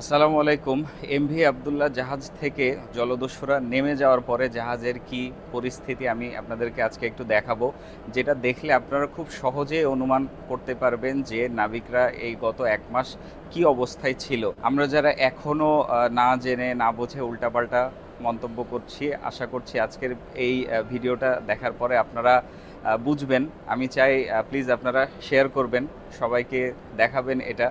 আসসালামু আলাইকুম। এমভি আবদুল্লাহ জাহাজ থেকে জলদস্যুরা নেমে যাওয়ার পরে জাহাজের কি পরিস্থিতি আমি আপনাদেরকে আজকে একটু দেখাবো। যেটা দেখলে আপনারা খুব সহজে অনুমান করতে পারবেন যে নাবিকরা এই গত এক মাস কি অবস্থায় ছিল। আমরা যারা এখনও না জেনে, না বুঝে উল্টাপাল্টা মন্তব্য করছি, আশা করছি আজকের এই ভিডিওটা দেখার পরে আপনারা বুঝবেন। আমি চাই প্লিজ আপনারা শেয়ার করবেন, সবাইকে দেখাবেন এটা।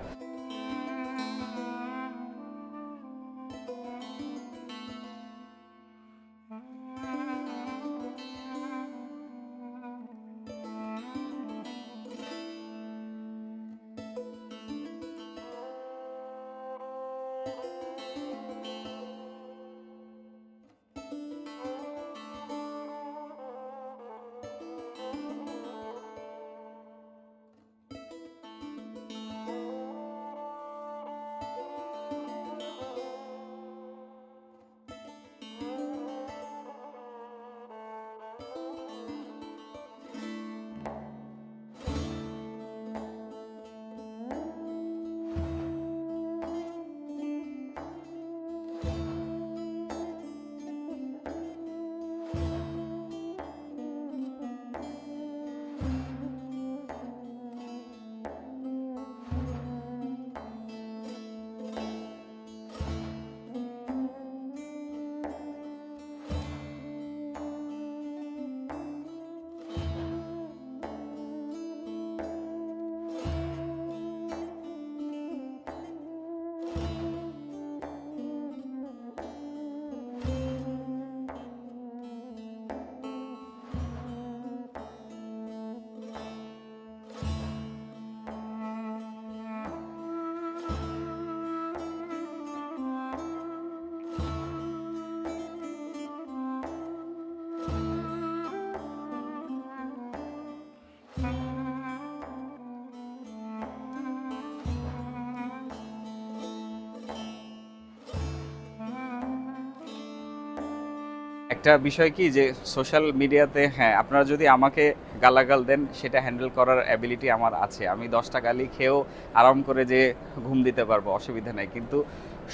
একটা বিষয় কি যে সোশ্যাল মিডিয়াতে হ্যাঁ আপনারা যদি আমাকে গালাগাল দেন, সেটা হ্যান্ডেল করার অ্যাবিলিটি আমার আছে। আমি দশটা গালি খেয়েও আরাম করে যে ঘুম দিতে পারব, অসুবিধা নেই। কিন্তু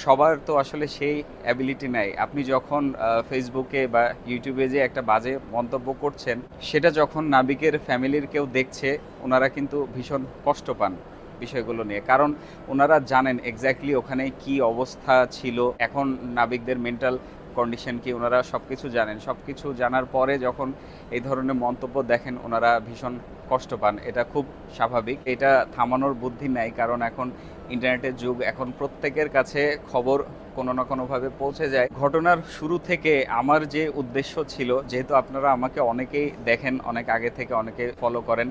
সবার তো আসলে সেই অ্যাবিলিটি নাই। আপনি যখন ফেসবুকে বা ইউটিউবে যে একটা বাজে মন্তব্য করছেন, সেটা যখন নাবিকের ফ্যামিলির কেউ দেখছে, ওনারা কিন্তু ভীষণ কষ্ট পান বিষয়গুলো নিয়ে। কারণ ওনারা জানেন এক্স্যাক্টলি ওখানে কি অবস্থা ছিল। এখন নাবিকদের মেন্টাল কন্ডিশন কি ওনারা সব কিছু জানেন। সব কিছু জানার পরে যখন এই ধরনের মন্তব্য দেখেন, ওনারা ভীষণ কষ্ট পান, এটা খুব স্বাভাবিক। এটা থামানোর বুদ্ধি নাই, কারণ এখন ইন্টারনেটের যুগ, এখন প্রত্যেকের কাছে খবর কোনো না কোনোভাবে পৌঁছে যায়। ঘটনার শুরু থেকে আমার যে উদ্দেশ্য ছিল, যেহেতু আপনারা আমাকে অনেকেই দেখেন, অনেক আগে থেকে অনেকে ফলো করেন,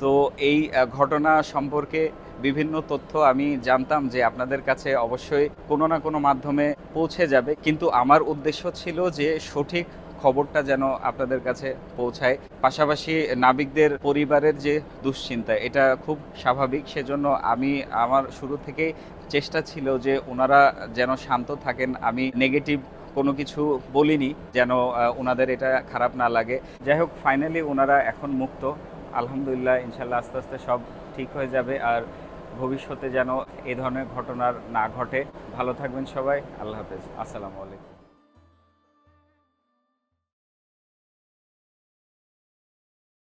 তো এই ঘটনা সম্পর্কে বিভিন্ন তথ্য আমি জানতাম যে আপনাদের কাছে অবশ্যই কোনো না কোনো মাধ্যমে পৌঁছে যাবে। কিন্তু আমার উদ্দেশ্য ছিল যে সঠিক খবরটা যেন আপনাদের কাছে পৌঁছায়। পাশাপাশি নাবিকদের পরিবারের যে দুশ্চিন্তা, এটা খুব স্বাভাবিক। সেজন্য আমি আমার শুরু থেকেই চেষ্টা ছিল যে ওনারা যেন শান্ত থাকেন। আমি নেগেটিভ কোনো কিছু বলিনি যেন ওনাদের এটা খারাপ না লাগে। যাই হোক, ফাইনালি ওনারা এখন মুক্ত। আলহামদুলিল্লাহ, ইনশাল্লাহ আস্তে আস্তে সব ঠিক হয়ে যাবে। আর ভবিষ্যতে যেন এ ধরনের ঘটনার না ঘটে। ভালো থাকবেন সবাই। আল্লাহ হাফেজ। আসসালামু আলাইকুম।